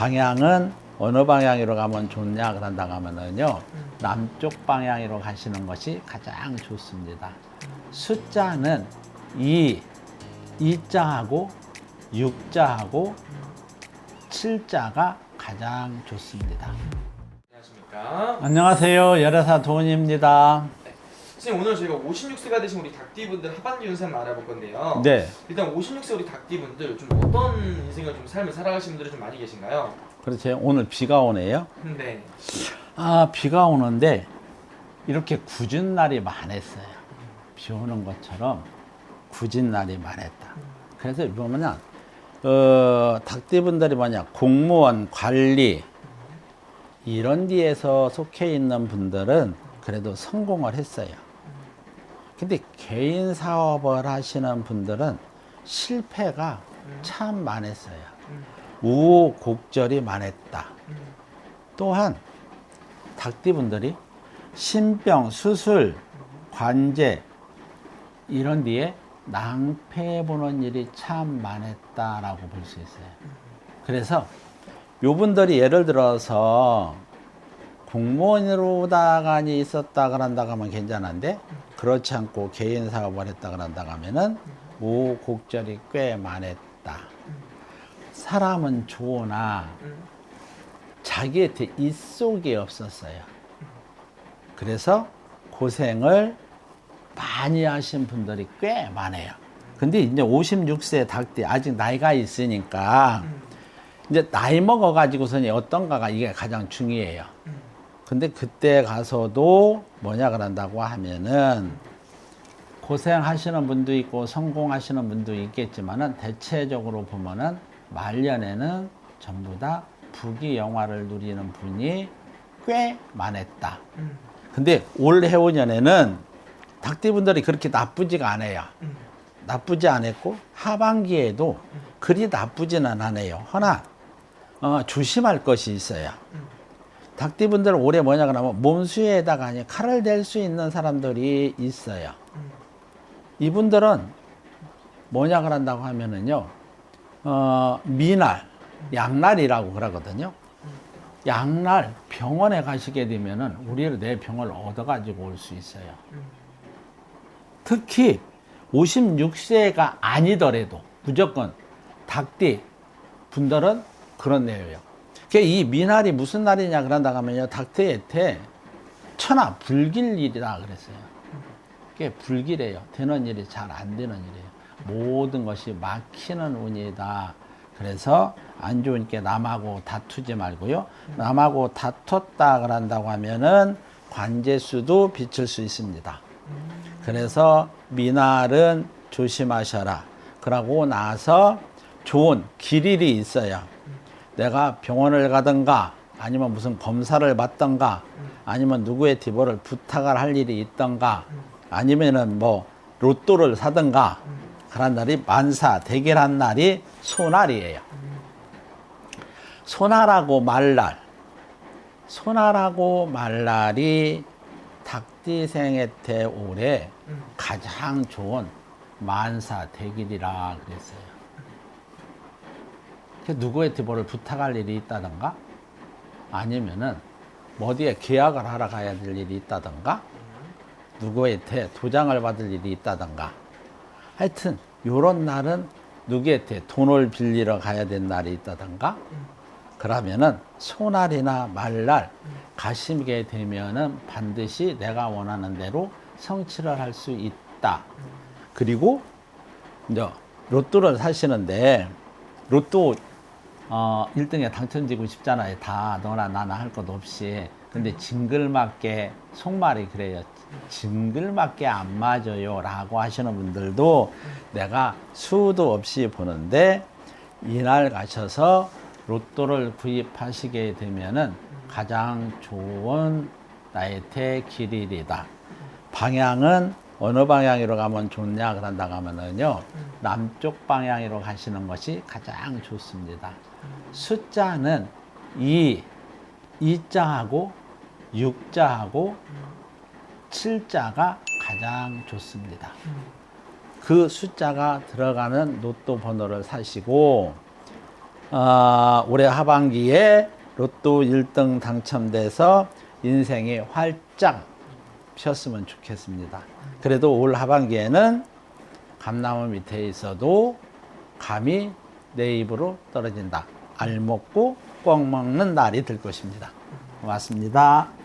방향은 어느 방향으로 가면 좋냐 그런다고 하면은요 남쪽 방향으로 가시는 것이 가장 좋습니다. 숫자는 2, 2자하고 6자하고 7자가 가장 좋습니다. 안녕하십니까. 안녕하세요. 열애사 도훈입니다. 선생님 오늘 저희가 56세가 되신 우리 닭띠분들 하반기 운세 알아볼 건데요. 네. 일단 56세 우리 닭띠분들 좀 어떤 인생을 좀 삶을 살아가시는 분들이 좀 많이 계신가요? 그렇죠. 오늘 비가 오네요. 네. 아, 비가 오는데 이렇게 굳은 날이 많았어요. 비 오는 것처럼 굳은 날이 많았다. 그래서 보면은 어, 닭띠분들이 뭐냐 공무원 관리 이런 데에서 속해 있는 분들은 그래도 성공을 했어요. 근데 개인 사업을 하시는 분들은 실패가 참 많았어요. 우곡절이 많았다. 또한 닭띠분들이 신병, 수술, 관제 이런 뒤에 낭패 보는 일이 참 많았다라고 볼 수 있어요. 그래서 요분들이 예를 들어서 공무원으로다가니 있었다 그런다고 하면 괜찮은데 그렇지 않고 개인 사업을 했다 그런다고 하면은 우곡절이 꽤 많았다. 사람은 좋으나 자기한테 입속이 없었어요. 그래서 고생을 많이 하신 분들이 꽤 많아요. 근데 이제 56세 닭띠 아직 나이가 있으니까 이제 나이 먹어가지고서는 어떤가가 이게 가장 중요해요. 근데 그때 가서도 뭐냐 그런다고 하면은 고생하시는 분도 있고 성공하시는 분도 있겠지만은 대체적으로 보면은 말년에는 전부 다 부귀 영화를 누리는 분이 꽤 많았다. 근데 올 해오년에는 닭띠분들이 그렇게 나쁘지가 않아요. 나쁘지 않았고 하반기에도 그리 나쁘지는 않아요. 허나 어, 조심할 것이 있어요. 닭띠분들 올해 뭐냐 그러면 몸수에다가 아니 칼을 댈 수 있는 사람들이 있어요. 이분들은 뭐냐 그런다고 하면은요, 어, 미날, 양날이라고 그러거든요. 양날 병원에 가시게 되면은 우리를 내 병을 얻어가지고 올 수 있어요. 특히 56세가 아니더라도 무조건 닭띠 분들은 그런 내용이에요. 이 미날이 무슨 날이냐 그런다고 하면요. 닭띠한테 천하 불길일이라 그랬어요. 그게 불길해요. 되는 일이 잘 안 되는 일이에요. 모든 것이 막히는 운이다. 그래서 안 좋은 게 남하고 다투지 말고요. 남하고 다퉜다 그런다고 하면은 관제수도 비칠 수 있습니다. 그래서 미날은 조심하셔라. 그러고 나서 좋은 길일이 있어요. 내가 병원을 가든가 아니면 무슨 검사를 받던가 아니면 누구의 디보를 부탁을 할 일이 있던가 아니면은 뭐 로또를 사든가 그런 날이 만사 대결한 날이 소날이에요. 소날하고 말날 소날하고 말날이 닭띠생의 때 올해 가장 좋은 만사 대길이라 그랬어요. 그 누구한테 뭐를 부탁할 일이 있다던가 아니면은 뭐 어디에 계약을 하러 가야 될 일이 있다던가 누구한테 도장을 받을 일이 있다던가 하여튼 요런 날은 누구한테 돈을 빌리러 가야 될 날이 있다던가 그러면은 소날이나 말날 가시게 되면은 반드시 내가 원하는 대로 성취를 할 수 있다. 그리고 이제 로또를 사시는데 로또 어 1등에 당첨되고 싶잖아요. 다 너나 나나 할 것 없이. 근데 징글맞게 속말이 그래요. 징글맞게 안 맞아요. 라고 하시는 분들도 내가 수도 없이 보는데 이날 가셔서 로또를 구입하시게 되면은 가장 좋은 나의 길일이다. 방향은 어느 방향으로 가면 좋냐 그런다고 하면은요 남쪽 방향으로 가시는 것이 가장 좋습니다. 숫자는 2, 2자하고 6자하고 7자가 가장 좋습니다. 그 숫자가 들어가는 로또 번호를 사시고 어, 올해 하반기에 로또 1등 당첨돼서 인생이 활짝 폈으면 좋겠습니다. 그래도 올 하반기에는 감나무 밑에 있어도 감이 내 입으로 떨어진다. 알 먹고 꼭 먹는 날이 될 것입니다. 고맙습니다.